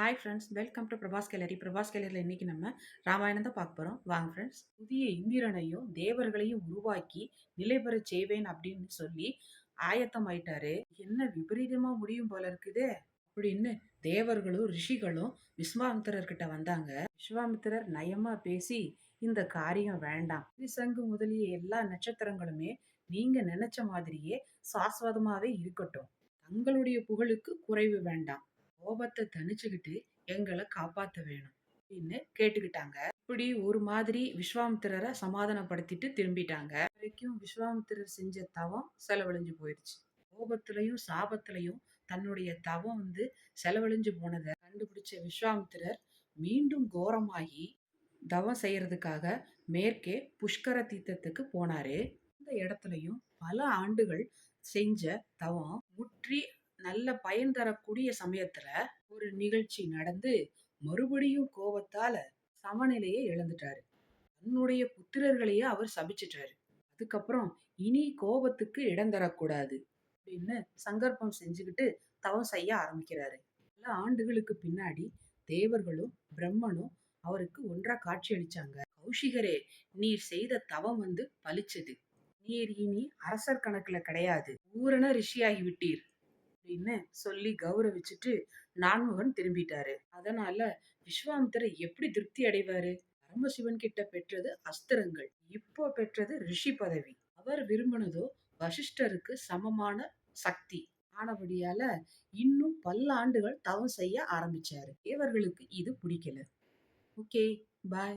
Hi friends welcome to Prabhas gallery Prabhas கேலரியில் இன்னைக்கு நம்ம ராமாயணம் தான் பார்க்க போகிறோம் வாங்க ஃப்ரெண்ட்ஸ் புதிய இந்திரனையும் தேவர்களையும் உருவாக்கி நிலைபெற செய்வேன் அப்படின்னு சொல்லி ஆயத்தம் ஆயிட்டாரு. என்ன விபரீதமாக முடியும் போல இருக்குதே. அப்படின்னு தேவர்களும் ரிஷிகளும் விஸ்வாமித்திரர்கிட்ட வந்தாங்க. விஸ்வாமித்திரர் நயமாக பேசி இந்த காரியம் வேண்டாம். சங்கு முதலிய எல்லா நட்சத்திரங்களுமே நீங்கள் நினைச்ச மாதிரியே சாஸ்வதமாகவே இருக்கட்டும். தங்களுடைய புகழுக்கு குறைவு வேண்டாம். கோபத்தை தணிச்சுக்கிட்டு எங்களை காப்பாத்த வேணும் அப்படின்னு கேட்டுக்கிட்டாங்க. இப்படி ஒரு மாதிரி விஸ்வாமித்திரரை சமாதானப்படுத்திட்டு திரும்பிட்டாங்க. வரைக்கும் விஸ்வாமித்திரர் செஞ்ச தவம் செலவழிஞ்சு போயிடுச்சு கோபத்திலையும் சாபத்திலையும் தன்னுடைய தவம் வந்து செலவழிஞ்சு போனதை கண்டுபிடிச்ச விஸ்வாமித்திரர் மீண்டும் கோரமாகி தவம் செய்யறதுக்காக மேற்கே புஷ்கர தீர்த்தத்துக்கு போனாரு. இந்த இடத்துலையும் பல ஆண்டுகள் செஞ்ச தவம் முற்றி நல்ல பயன் தரக்கூடிய சமயத்துல ஒரு நிகழ்ச்சி நடந்து மறுபடியும் கோபத்தால சமநிலையை இழந்துட்டாரு. தன்னுடைய புத்திரர்களையே அவர் சபிச்சிட்டாரு. அதுக்கப்புறம் இனி கோபத்துக்கு இடம் தரக்கூடாது அப்படின்னு சங்கற்பம் செஞ்சுக்கிட்டு தவம் செய்ய ஆரம்பிக்கிறாரு. பல ஆண்டுகளுக்கு பின்னாடி தேவர்களும் பிரம்மனும் அவருக்கு ஒன்றா காட்சி அளிச்சாங்க கௌஷிகரே நீர் செய்த தவம் வந்து பலிச்சது நீர் இனி அரசர் கணக்குல கிடையாது. பூரண ரிஷியாகி விட்டீர். அப்படின்னு சொல்லி கௌரவிச்சுட்டு நான்முகன் திரும்பிட்டாரு. அதனால விஸ்வாமித்திரர் எப்படி திருப்தி அடைவாரு? பரமசிவன் கிட்ட பெற்றது அஸ்திரங்கள் இப்போ பெற்றது ரிஷி பதவி. அவர் விரும்பினதோ வசிஷ்டருக்கு சமமான சக்தி. ஆனபடியால இன்னும் பல்லாண்டுகள் தவம் செய்ய ஆரம்பிச்சாரு. இவர்களுக்கு இது பிடிக்கல. Okay bye.